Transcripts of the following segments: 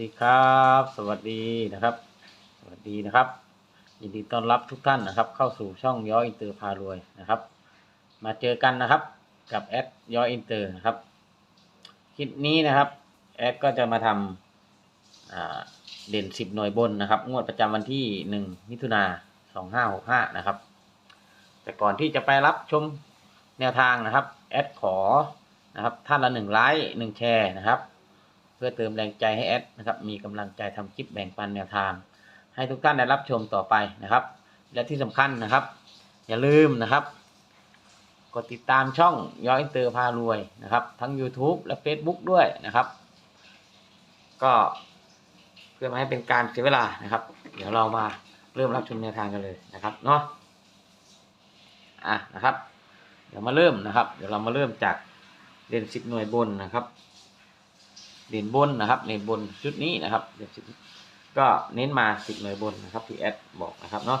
ดีครับ สวัสดีนะครับ สวัสดีนะครับ ยินดีต้อนรับทุกท่านนะครับ เข้าสู่ช่องย้ออินเตอร์พารวยนะครับ มาเจอกันนะครับกับแอดย้ออินเตอร์นะครับคลิปนี้นะครับแอดก็จะมาทำอ่าเด่นสิบหน่วยบนนะครับ งวดประจำวันที่หนึ่งมิถุนาสองห้าหกห้านะครับ แต่ก่อนที่จะไปรับชมแนวทางนะครับแอดขอนะครับท่านละหนึ่งไลค์หนึ่งแชร์นะครับ พื่อเติมแรงใจให้แอดนะครับ มีกำลังใจทำคลิปแบ่งปันแนวทาง ให้ทุกท่านได้รับชมต่อไปนะครับ และที่สำคัญนะครับ อย่าลืมนะครับ กดติดตามช่องย้อยเตอร์พารวยนะครับ ทั้ง YouTube และ Facebook ด้วยนะครับ ก็เพื่อไม่ให้เป็นการเสียเวลานะครับ เดี๋ยวเรามาเริ่มรับชมแนวทางกันเลยนะครับเนาะอะนะครับ เดี๋ยวมาเริ่มนะครับ เดี๋ยวเรามาเริ่มจากเด่นสิบหน่วยบนนะครับ เด่นบนนะครับเด่นบนชุดนี้นะครับเด่นสิบก็เน้นมาสิบหน่วยบนนะครับที่แอดบอกนะครับเนาะ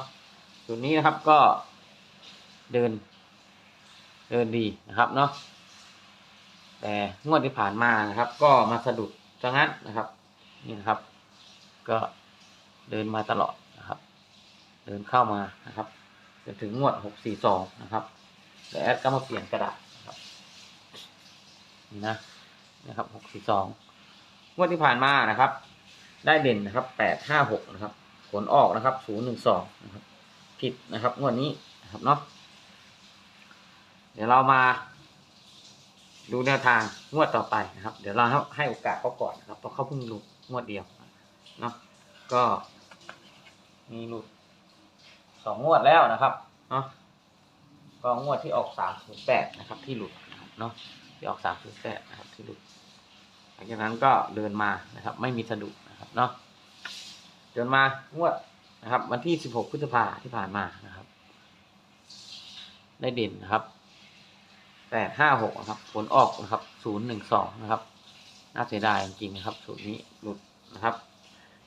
ชุดนี้นะครับก็เดิน เดินดีนะครับเนาะแต่งวดที่ผ่านมานะครับ ก็มาสะดุดจังงั้นนะครับ นี่นะครับ ก็เดินมาตลอดนะครับ เดินเข้ามานะครับจนถึงงวดหกสี่สองนะครับแล้วแอดก็มาเปลี่ยนกระดาษนะครับนี่นะนะครับหกสี่สอง งวดที่ผ่านมานะครับ ได้เด่นนะครับแปดห้าหกนะครับ ผลออกนะครับศูนย์หนึ่งสองนะครับ ผิดนะครับงวดนี้นะครับเนาะเดี๋ยวเรามาดูแนวทางงวดต่อไปนะครับ เดี๋ยวเราให้โอกาสเขาก่อนนะครับเพราะเขาเพิ่งหลุดงวดเดียวเนาะก็มีหลุดสองงวดแล้วนะครับเนาะก็งวดที่ออกสามศูนย์แปดนะครับ ที่หลุดเนาะที่ออกสามศูนย์แปดนะครับที่หลุด ลังจากนั้นก็เดินมานะครับ ไม่มีสะดุดนะครับเนาะจนมางวดนะครับ วันที่สิบหกพฤษภาที่ผ่านมานะครับ ได้เด่นนะครับแปดห้าหกนะครับ ผลออกนะครับศูนย์หนึ่งสองนะครับน่าเสียดายจริงๆนะครับสูตรนี้หลุดนะครับ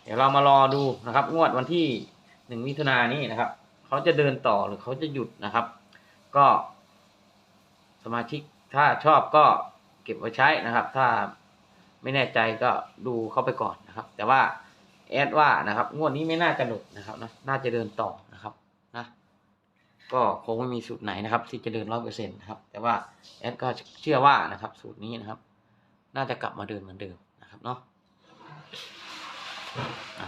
เดี๋ยวเรามารอดูนะครับ งวดวันที่หนึ่งมิถุนายนนี้นะครับเขาจะเดินต่อหรือเขาจะหยุดนะครับ ก็สมาชิกถ้าชอบก็เก็บไว้ใช้นะครับ ถ้า ไม่แน่ใจก็ดูเข้าไปก่อนนะครับ แต่ว่าแอดว่านะครับงวดนี้ไม่น่าจะหลุดนะครับนะน่าจะเดินต่อนะครับนะก็คงไม่มีสูตรไหนนะครับ ที่จะเดินร้อยเปอร์เซ็นต์นะครับ แต่ว่าแอดก็เชื่อว่านะครับ สูตรนี้นะครับ น่าจะกลับมาเดินเหมือนเดิมนะครับเนาะ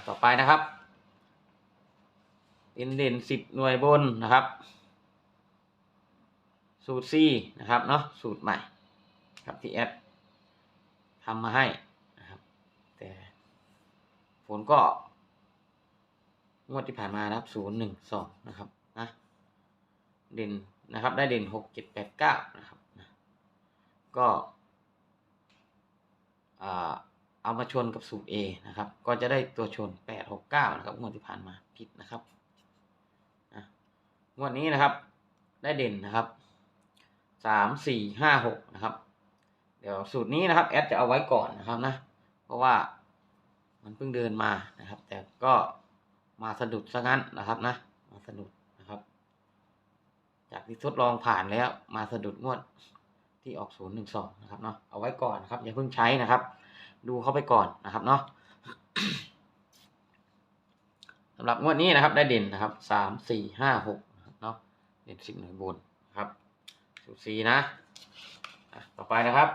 ต่อไปนะครับเด่นเด่นสิบหน่วยบนนะครับ สูตร C นะครับเนาะสูตรใหม่ครับที่แอด ทำมาให้นะครับ แต่ผลก็งวดที่ผ่านมานะครับศูนย์หนึ่งสองนะครับนะเด่นนะครับ ได้เด่นหกเจ็ดแปดเก้านะครับนะก็เอามาชนกับสูตร A นะครับ ก็จะได้ตัวชนแปดหกเก้านะครับงวดที่ผ่านมาผิดนะครับนะงวดนี้นะครับ ได้เด่นนะครับสามสี่ห้าหกนะครับ ดี๋ยวสูตรนี้นะครับแอดจะเอาไว้ก่อนนะครับนะ เพราะว่ามันเพิ่งเดินมานะครับ แต่ก็มาสะดุดซะงั้นนะครับนะ มาสะดุดนะครับ จากที่ทดลองผ่านแล้วมาสะดุดงวดที่ออกศูนย์หนึ่งสองนะครับเนาะเอาไว้ก่อนนะครับ อย่าเพิ่งใช้นะครับ ดูเข้าไปก่อนนะครับเนาะสำหรับงวดนี้นะครับได้เด่นนะครับสามสี่ห้าหกเนาะเด่นสิบหน่วยบนครับสูตรสีนะ ต่อไปนะครับ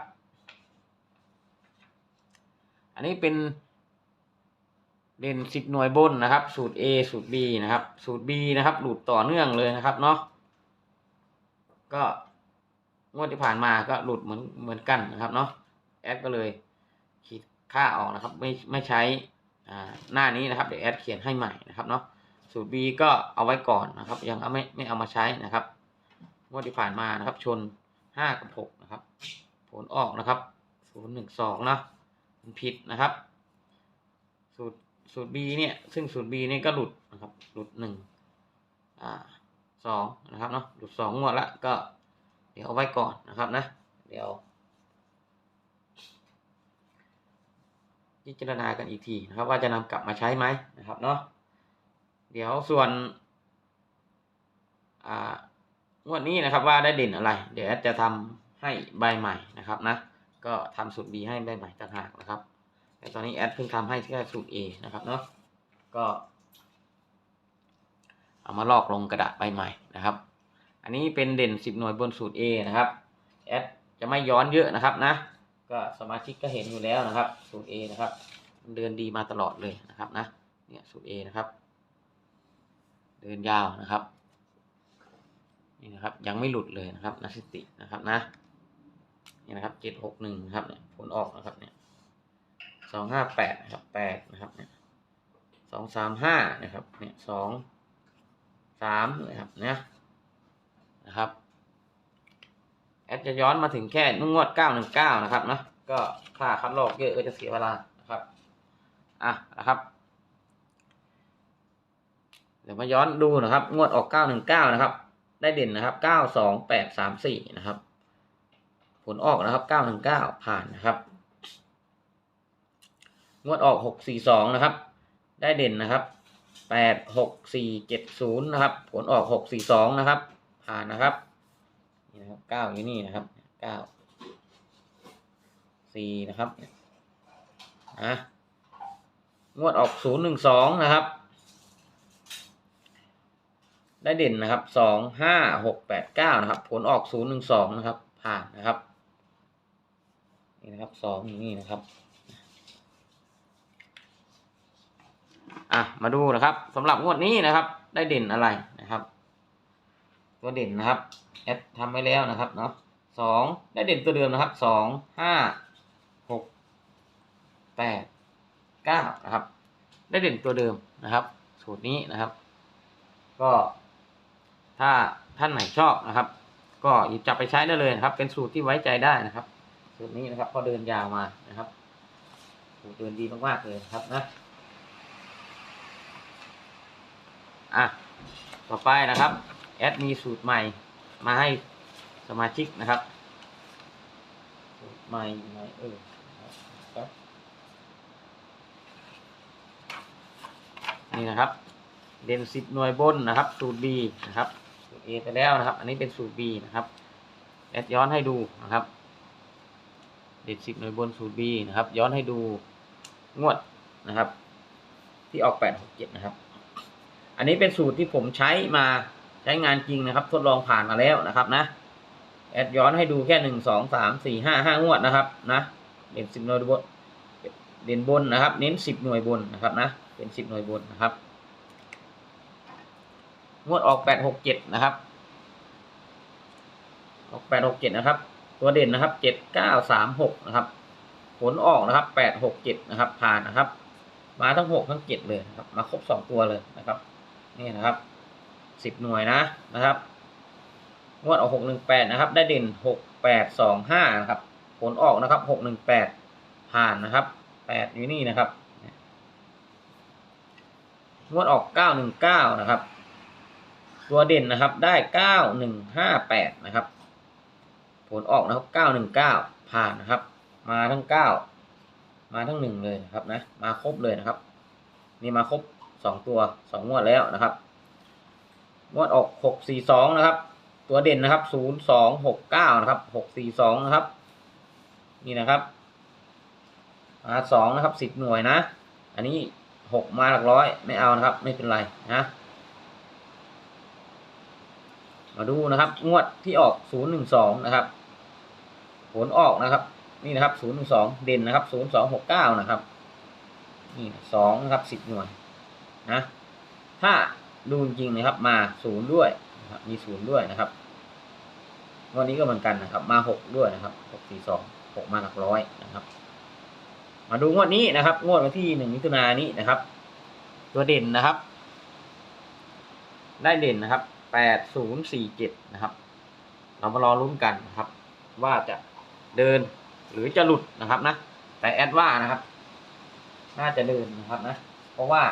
อันนี้เป็นเด่นสิบหน่วยบนนะครับ สูตร A สูตร B นะครับ สูตร B นะครับ หลุดต่อเนื่องเลยนะครับเนาะก็งวดที่ผ่านมาก็หลุดเหมือนเหมือนกันนะครับเนาะแอดก็เลยขีดค่าออกนะครับ ไม่ไม่ใช้อ่าหน้านี้นะครับเดี๋ยวแอดเขียนให้ใหม่นะครับเนาะสูตร B ก็เอาไว้ก่อนนะครับ ยังเอาไม่ไม่เอามาใช้นะครับงวดที่ผ่านมานะครับ ชนห้ากับหกนะครับ ผลออกนะครับศูนย์หนึ่งสองนะ มันผิดนะครับ สูตรสูตร B เนี่ย ซึ่งสูตร B เนี่ยก็หลุดนะครับ หลุดหนึ่งอ่าสองนะครับเนาะหลุดสองงวดละก็ เดี๋ยวเอาไว้ก่อนนะครับนะ เดี๋ยวพิจารณากันอีกทีนะครับ ว่าจะนำกลับมาใช้ไหมนะครับเนาะเดี๋ยวส่วนอ่างวดนี้นะครับว่าได้เด่นอะไร เดี๋ยวจะทำให้ใบใหม่นะครับนะ ก็ทำสูตร B ให้ใบใหม่ต่างหากนะครับ แต่ตอนนี้แอดเพิ่งทำให้แค่สูตร A นะครับเนาะก็ เอามาลอกลงกระดาษใบใหม่นะครับ อันนี้เป็นเด่น 10 หน่วยบนสูตร A นะครับแอดจะไม่ย้อนเยอะนะครับนะ ก็สมาชิกก็เห็นอยู่แล้วนะครับ สูตร A นะครับเดินดีมาตลอดเลยนะครับนะเนี่ยสูตร A นะครับ เดินยาวนะครับนี่นะครับยังไม่หลุดเลยนะครับนักสตินะครับนะ นี่นะครับเจ็ดหกหนึ่งครับเนี่ยผลออกนะครับเนี่ยสองห้าแปดนะครับแปดนะครับเนี่ยสองสามห้านะครับเนี่ยสองสามนะครับเนี่ยนะครับแอดจะย้อนมาถึงแค่นงวดเก้าหนึ่งเก้านะครับนะก็ค่าคัดลอกเยอะก็จะเสียเวลานะครับอะนะครับเดี๋ยวมาย้อนดูนะครับ งวดออกเก้าหนึ่งเก้านะครับ ได้เด่นนะครับเก้าสองแปดสามสี่นะครับ ลออกนะครับเก้าหนึ่งเก้าผ่านนะครับ งวดออกหกสี่สองนะครับ ได้เด่นนะครับแปดหกสี่เจ็ดศูนย์นะครับ ผลออกหกสี่สองนะครับ ผ่านนะครับนี่นะครับเก้าอยู่นี่นะครับเก้าสี่นะครับนะงวดออกศูนย์หนึ่งสองนะครับ ได้เด่นนะครับสองห้าหกแปดเก้านะครับ ผลออกศูนย์หนึ่งสองนะครับ ผ่านนะครับ นี่นะครับสองนี่นะครับอะมาดูนะครับสำหรับงวดนี้นะครับ ได้เด่นอะไรนะครับตัวเด่นนะครับแอดทำไว้แล้วนะครับเนาะสองได้เด่นตัวเดิมนะครับสองห้าหกแปดเก้านะครับ ได้เด่นตัวเดิมนะครับ สูตรนี้นะครับ ก็ถ้าท่านไหนชอบนะครับ ก็หยิบจับไปใช้ได้เลยนะครับ เป็นสูตรที่ไว้ใจได้นะครับ สูตรนี้นะครับพอเดินยาวมานะครับสูตรเดินดีมากๆเลยครับนะอะต่อไปนะครับแอดมีสูตรใหม่มาให้สมาชิกนะครับสูตรใหม่ไหนเออครับนี่นะครับเด่นสิบหน่วยบนนะครับ สูตร B นะครับสูตร A ไปแล้วนะครับ อันนี้เป็นสูตร B นะครับแอดย้อนให้ดูนะครับ เด่นสิบหน่วยบนสูตร B นะครับ ย้อนให้ดูงวดนะครับ ที่ออกแปดหกเจ็ดนะครับ อันนี้เป็นสูตรที่ผมใช้มาใช้งานจริงนะครับ ทดลองผ่านมาแล้วนะครับนะแอดย้อนให้ดูแค่หนึ่งสองสามสี่ห้าห้างวดนะครับนะเด่นสิบหน่วยบนเด่นบนนะครับ เน้นสิบหน่วยบนนะครับนะเป็นสิบหน่วยบนนะครับ งวดออกแปดหกเจ็ดนะครับ ออกแปดหกเจ็ดนะครับ ตัวเด่นนะครับเจ็ดเก้าสามหกนะครับ ผลออกนะครับแปดหกเจ็ดนะครับ ผ่านนะครับ มาทั้งหกทั้งเจ็ดเลยนะครับ มาครบสองตัวเลยนะครับ นี่นะครับสิบหน่วยนะนะครับ งวดออกหกหนึ่งแปดนะครับ ได้เด่นหกแปดสองห้านะครับ ผลออกนะครับหกหนึ่งแปดผ่านนะครับแปดอยู่นี่นะครับ งวดออกเก้าหนึ่งเก้านะครับ ตัวเด่นนะครับได้เก้าหนึ่งห้าแปดนะครับ ผลออกนะครับเก้าหนึ่งเก้าผ่านนะครับ มาทั้งเก้ามาทั้งหนึ่งเลยนะครับนะ มาครบเลยนะครับ นี่มาครบสองตัวสองงวดแล้วนะครับ งวดออกหกสี่สองนะครับ ตัวเด่นนะครับศูนย์สองหกเก้านะครับหกสี่สองนะครับ นี่นะครับมาสองนะครับสิบหน่วยนะ อันนี้หกมาหลักร้อยไม่เอานะครับ ไม่เป็นไรนะมาดูนะครับ งวดที่ออกศูนย์หนึ่งสองนะครับ ผลออกนะครับ นี่นะครับศูนย์หนึ่งสองเด่นนะครับศูนย์สองหกเก้านะครับ นี่สองนะครับสิบหน่วยนะถ้าดูจริงนะครับ มาศูนย์ด้วยนะครับมีศูนย์ด้วยนะครับงวันนี้ก็เหมือนกันนะครับ มาหกด้วยนะครับหกสี่สองหกมาหลักร้อยนะครับ มาดูงวดนี้นะครับ งวดวันที่หนึ่งมิถุนายนนี้นะครับ ตัวเด่นนะครับ ได้เด่นนะครับแปดศูนย์สี่เจ็ดนะครับ เรามารอลุ้นกันนะครับ ว่าจะ เดินหรือจะหลุดนะครับนะ แต่แอดว่านะครับ น่าจะเดินนะครับนะ เพราะว่า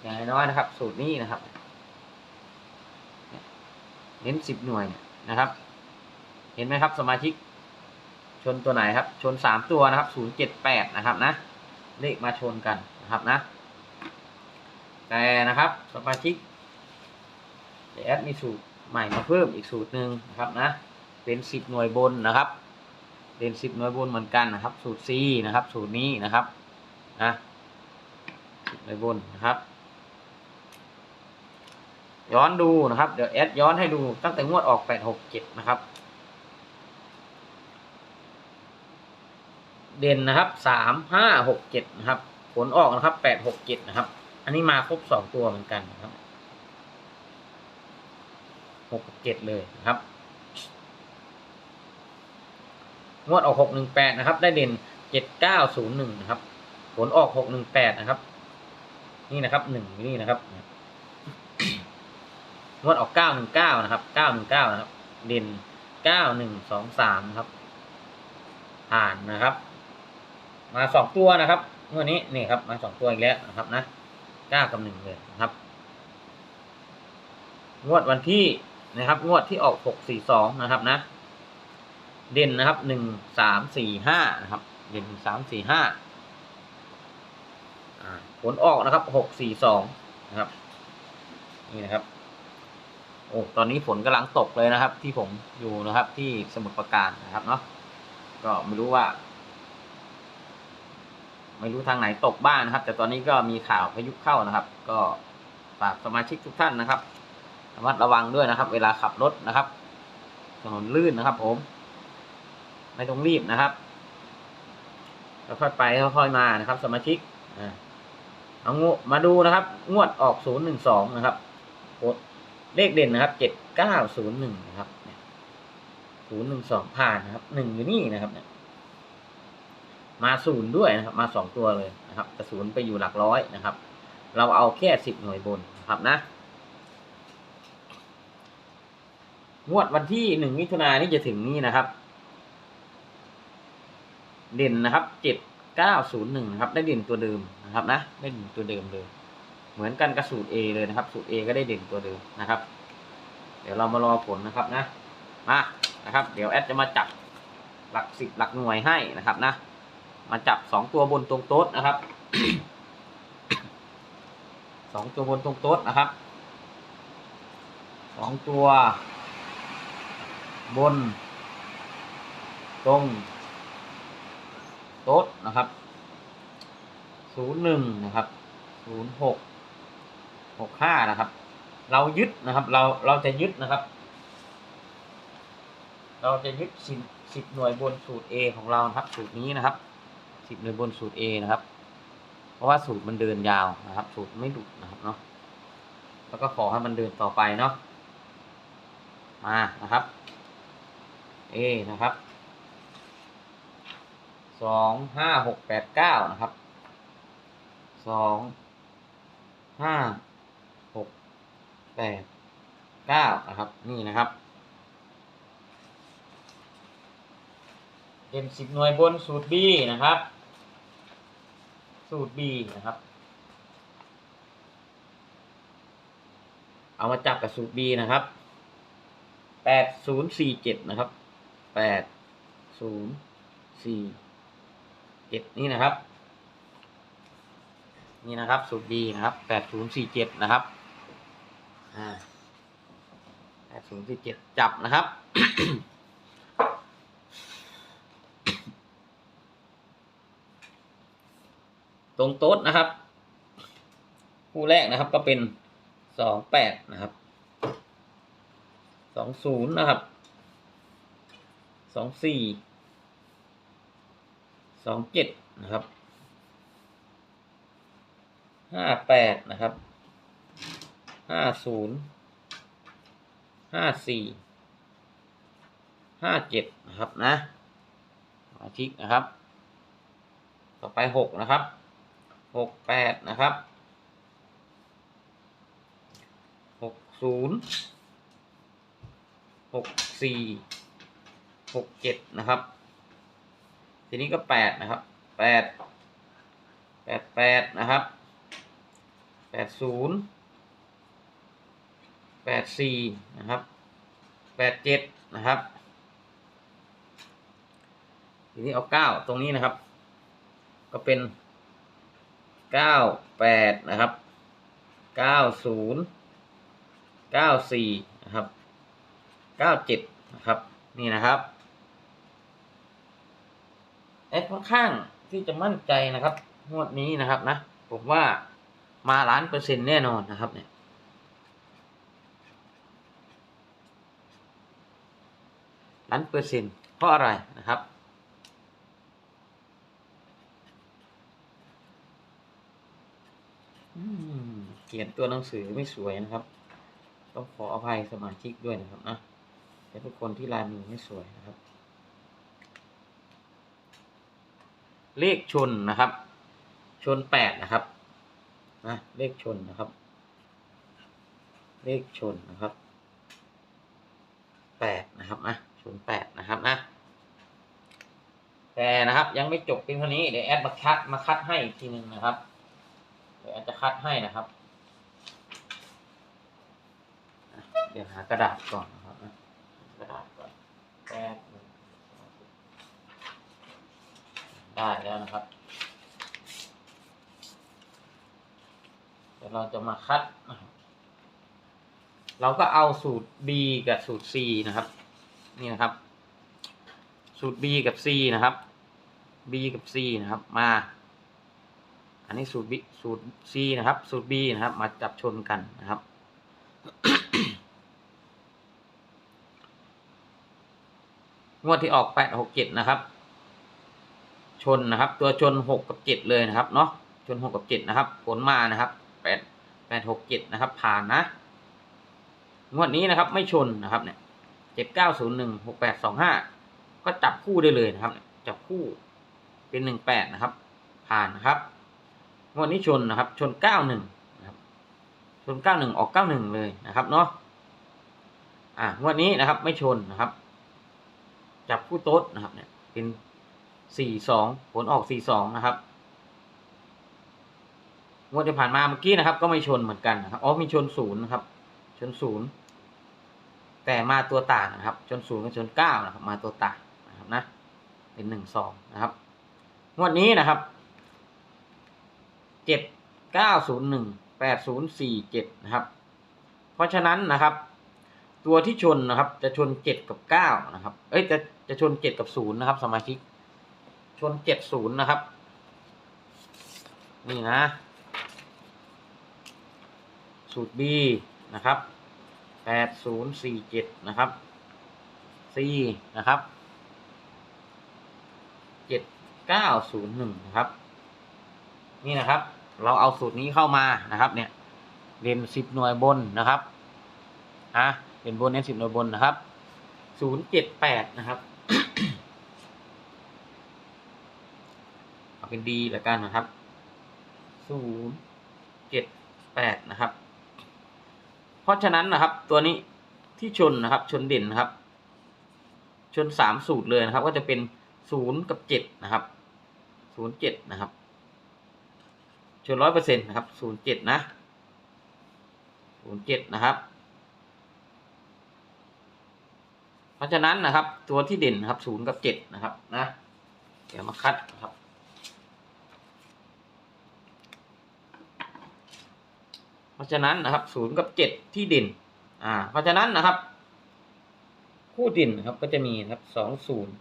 อย่างน้อยนะครับ สูตรนี้นะครับ เน้นสิบหน่วยนะครับ เห็นไหมครับ สมาชิก ชนตัวไหนครับ ชนสามตัวนะครับศูนย์เจ็ดแปดนะครับนะ เลขมาชนกันนะครับนะ แต่นะครับ สมาชิกแอดมีสูตรใหม่มาเพิ่มอีกสูตรหนึ่งนะครับนะ เป็นสิบหน่วยบนนะครับ เป็นสิบหน่วยบนเหมือนกันนะครับ สูตร C นะครับ สูตรนี้นะครับนะหน่วยบนนะครับ ย้อนดูนะครับ เดี๋ยวแอดย้อนให้ดูตั้งแต่งวดออกแปดหกเจ็ดนะครับ เด่นนะครับสามห้าหกเจ็ดนะครับ ผลออกนะครับแปดหกเจ็ดนะครับ อันนี้มาครบสองตัวเหมือนกันนะครับหกเจ็ดเลยนะครับ งวดออกหกหนึ่งแปดนะครับ ได้เด่นเจ็ดเก้าศูนย์หนึ่งนะครับ ผลออกหกหนึ่งแปดนะครับ นี่นะครับหนึ่งนี่นะครับงวดออกเก้าหนึ่งเก้านะครับเก้าหนึ่งเก้านะครับ เด่นเก้าหนึ่งสองสามนะครับ ผ่านนะครับ มาสองตัวนะครับงวดนี้นี่ครับ มาสองตัวอีกแล้วนะครับนะเก้ากับหนึ่งเลยนะครับ งวดวันที่นะครับ งวดที่ออกหกสี่สองนะครับนะ เด่นนะครับหนึ่งสามสี่ห้านะครับ เด่นหนึ่งสามสี่ห้าผลออกนะครับหกสี่สองนะครับ นี่นะครับ โอ้ตอนนี้ฝนกำลังตกเลยนะครับ ที่ผมอยู่นะครับที่สมุทรปราการนะครับเนาะก็ไม่รู้ว่า ไม่รู้ทางไหนตกบ้างนะครับ แต่ตอนนี้ก็มีข่าวพายุเข้านะครับ ก็ฝากสมาชิกทุกท่านนะครับระมัดระวังด้วยนะครับ เวลาขับรถนะครับถนนลื่นนะครับผม ไม่ต้องรีบนะครับค่อยไปค่อยมานะครับ สมาชิกอ่าเอางมาดูนะครับ งวดออกศูนย์หนึ่งสองนะครับเลขเด่นนะครับเจ็ดเก้าศูนย์หนึ่งนะครับศูนย์หนึ่งสองผ่านนะครับหนึ่งอยู่นี่นะครับเนี่ยมาศูนย์ด้วยนะครับ มาสองตัวเลยนะครับแต่ศูนย์ไปอยู่หลักร้อยนะครับ เราเอาแค่สิบหน่วยบนนะครับนะ งวดวันที่หนึ่งมิถุนายนนี้จะถึงนี้นะครับ เด่นนะครับเจ็ดเก้าศูนย์หนึ่งนะครับ ได้เด่นตัวเดิมนะครับนะได้เด่นตัวเดิมเลย เหมือนกันกับสูตร A เลยนะครับ สูตร A ก็ได้เด่นตัวเดิมนะครับ เดี๋ยวเรามารอผลนะครับนะมานะครับ เดี๋ยวแอดจะมาจับหลักสิบหลักหน่วยให้นะครับนะ มาจับสองตัวบนตรงโต๊ะนะครับสองตัวบนตรงโต๊ะนะครับสองตัว บน ตรง โต๊ะนะครับศูนย์หนึ่งนะครับศูนย์หกหกห้านะครับ เรายึดนะครับ เราเราจะยึดนะครับ เราจะยึดสิบสิบหน่วยบนสูตร A ของเราครับ สูตรนี้นะครับสิบหน่วยบนสูตร A นะครับ เพราะว่าสูตรมันเดินยาวนะครับ สูตรไม่ดุนะครับเนาะแล้วก็ขอให้มันเดินต่อไปเนาะมานะครับ A นะครับ สองห้าหกแปดเก้านะครับสองห้าหกแปดเก้านะครับ นี่นะครับเป็นสิบหน่วยบนสูตร B นะครับ สูตร B นะครับ เอามาจับกับสูตร B นะครับแปดศูนย์สี่เจ็ดนะครับแปดศูนย์สี่ เจ็ดนี่นะครับ นี่นะครับสูตร B นะครับแปดศูนย์สี่เจ็ดนะครับอ่าแปดศูนย์สี่เจ็ดจับนะครับตรงโต๊ดนะครับ คู่แรกนะครับก็เป็นสองแปดนะครับสองศูนย์นะครับสองสี่ สองเจ็ดนะครับห้าแปดนะครับห้าศูนย์ห้าสี่ห้าเจ็ดนะครับนะมาชิกนะครับ ต่อไปหกนะครับหกแปดนะครับหกศูนย์หกสี่หกเจ็ดนะครับ ทีนี้ก็แปดนะครับแปดแปดแปดนะครับแปดศูนย์แปดสี่นะครับแปดเจ็ดนะครับทีนี้เอาเก้าตรงนี้นะครับ ก็เป็นเก้าแปดนะครับเก้าศูนย์เก้าสี่นะครับเก้าเจ็ดนะครับ นี่นะครับ แอดค่อนข้างที่จะมั่นใจนะครับงวดนี้นะครับนะ ผมว่ามาล้านเปอร์เซ็นต์แน่นอนนะครับเนี่ยล้านเปอร์เซ็นต์เพราะอะไรนะครับ เขียนตัวหนังสือไม่สวยนะครับ ต้องขออภัยสมาชิกด้วยนะครับนะแต่ทุกคนที่ลายมือไม่สวยนะครับ เลขชนนะครับ ชนแปดนะครับนะเลขชนนะครับ เลขชนนะครับแปดนะครับนะชนแปดนะครับนะแต่นะครับยังไม่จบเพียงเท่านี้เดี๋ยวแอดมาคัดมาคัดให้อีกทีหนึ่งนะครับเดี๋ยวแอดจะคัดให้นะครับเดี๋ยวหากระดาษก่อนนะครับกระดาษก่อนแป๊บหนึ่ง ได้แล้วนะครับ เดี๋ยวเราจะมาคัดนะครับเราก็เอาสูตร B กับสูตร C นะครับ นี่นะครับ สูตร B กับ C นะครับ B กับ C นะครับ มา อันนี้สูตร B สูตร C นะครับ สูตร B นะครับ มาจับชนกันนะครับ งวดที่ออกแปดหกเจ็ดนะครับ ชนนะครับ ตัวชนหกกับเจ็ดเลยนะครับเนาะชนหกกับเจ็ดนะครับ ผลมานะครับแปดแปดหกเจ็ดนะครับ ผ่านนะงวดนี้นะครับ ไม่ชนนะครับเนี่ยเจ็ดเก้าศูนย์หนึ่งหกแปดสองห้าก็จับคู่ได้เลยนะครับ จับคู่เป็นหนึ่งแปดนะครับ ผ่านนะครับงวดนี้ชนนะครับ ชนเก้าหนึ่งนะครับชนเก้าหนึ่งออกเก้าหนึ่งเลยนะครับเนาะอ่างวดนี้นะครับ ไม่ชนนะครับ จับคู่โต๊ดนะครับ เนี่ย เป็น สี่สองผลออกสี่สองนะครับงวดที่ผ่านมาเมื่อกี้นะครับ ก็ไม่ชนเหมือนกันนะครับอ๋อมีชนศูนย์นะครับ ชนศูนย์แต่มาตัวต่างนะครับ ชนศูนย์กับชนเก้านะครับ มาตัวต่างนะครับนะ เป็นหนึ่งสองนะครับงวดนี้นะครับเจ็ดเก้าศูนย์หนึ่งแปดศูนย์สี่เจ็ดนะครับ เพราะฉะนั้นนะครับ ตัวที่ชนนะครับ จะชนเจ็ดกับเก้านะครับ เอ้ยจะจะชนเจ็ดกับศูนย์นะครับ สมาชิก ชนเจ็ดศูนย์นะครับ นี่นะ สูตร B นะครับแปดศูนย์สี่เจ็ดนะครับ C นะครับเจ็ดเก้าศูนย์หนึ่งนะครับ นี่นะครับ เราเอาสูตรนี้เข้ามานะครับ เนี่ยเรียนสิบหน่วยบนนะครับฮะเรียนบนเน้นสิบหน่วยบนนะครับศูนย์เจ็ดแปดนะครับ เอาเป็นดีล้วกันนะครับศูนย์เจ็ดแปดนะครับ เพราะฉะนั้นนะครับ ตัวนี้ที่ชนนะครับ ชนเด่นนะครับ ชนสามสูตรเลยนะครับ ก็จะเป็นศูนย์กับเจ็ดนะครับศูนย์เจ็ดนะครับ ชนร้อยเปอร์เซ็นต์นะครับศูนย์เจ็ดนะศูนย์เจ็ดนะครับ เพราะฉะนั้นนะครับ ตัวที่เด่นนะครับศูนย์กับเจ็ดนะครับ นะ เดี๋ยวมาคัดนะครับ เพราะฉะนั้นนะครับศูนย์กับเจ็ดที่ด่นอ่า เพราะฉะนั้นนะครับ คู่ด่นนะครับก็จะมีนะครับสองศูนย์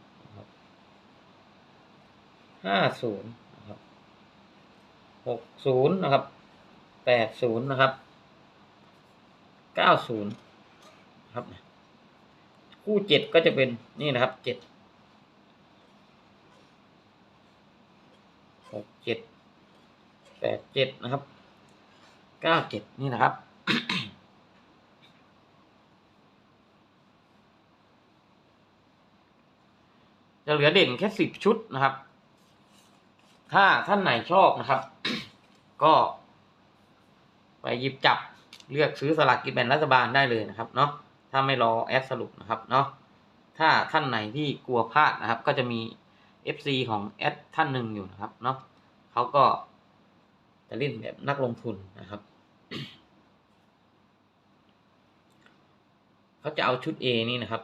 ห้าศูนย์นะครับหกศูนย์นะครับแปดศูนย์นะครับเก้าศูนย์ครับคู่เจ็ดก็จะเป็นนี่นะครับเจ็ดหกเจ็ดแปดเจ็ดนะครับ เก้าเจ็ดนี่นะครับจะเหลือเด่นแค่สิบชุดนะครับ ถ้าท่านไหนชอบนะครับ ก็ ไปหยิบจับเลือกซื้อสลากกินแบ่งรัฐบาลได้เลยนะครับเนาะ ถ้าไม่รอแอดสรุปนะครับเนาะ ถ้าท่านไหนที่กลัวพลาดนะครับ ก็จะมี FC ของแอดท่านหนึ่งอยู่นะครับเนาะเขาก็จะเล่นแบบนักลงทุนนะครับ เขาจะเอาชุด A นี่นะครับ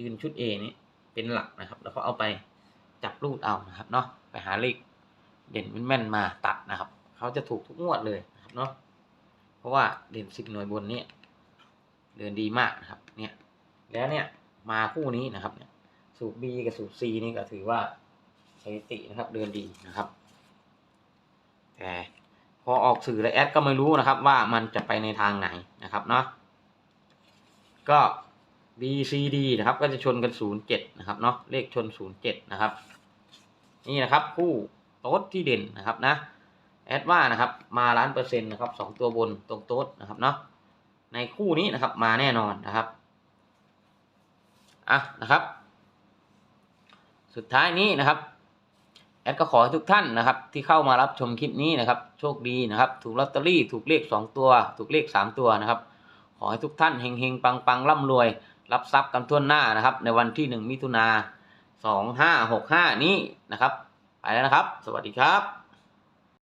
ยืนชุด A นี้เป็นหลักนะครับ แล้วก็เอาไปจับรูดเอานะครับเนาะไปหาเลขเด่นแม่นมาตัดนะครับ เขาจะถูกทุกงวดเลยนะครับเนาะเพราะว่าเด่นสิบหน่วยบนนี้เดินดีมากนะครับ เนี่ย แล้วเนี่ยมาคู่นี้นะครับเนี่ยสูตร B กับสูตร C นี่ก็ถือว่าสถิตินะครับ เดินดีนะครับแต่ พอออกสื่อแล้วแอดก็ไม่รู้นะครับว่ามันจะไปในทางไหนนะครับเนาะก็ B C D นะครับก็จะชนกัน 07 นะครับเนาะเลขชน 07 นะครับ นี่นะครับคู่โต๊ดที่เด่นนะครับนะแอดว่านะครับมาล้านเปอร์เซ็นต์นะครับสองตัวบนตรงโต๊ดนะครับเนาะในคู่นี้นะครับมาแน่นอนนะครับอะนะครับ สุดท้ายนี้นะครับ แอดก็ขอให้ทุกท่านนะครับ ที่เข้ามารับชมคลิปนี้นะครับ โชคดีนะครับ ถูกลอตเตอรี่ถูกเลขสองตัว ถูกเลขสามตัวนะครับ ขอให้ทุกท่านเฮงเฮงปังปังร่ำรวย รับทรัพย์กันทั่วหน้านะครับ ในวันที่หนึ่งมิถุนาสองห้าหกห้านี้นะครับ ไปแล้วนะครับ สวัสดีครับ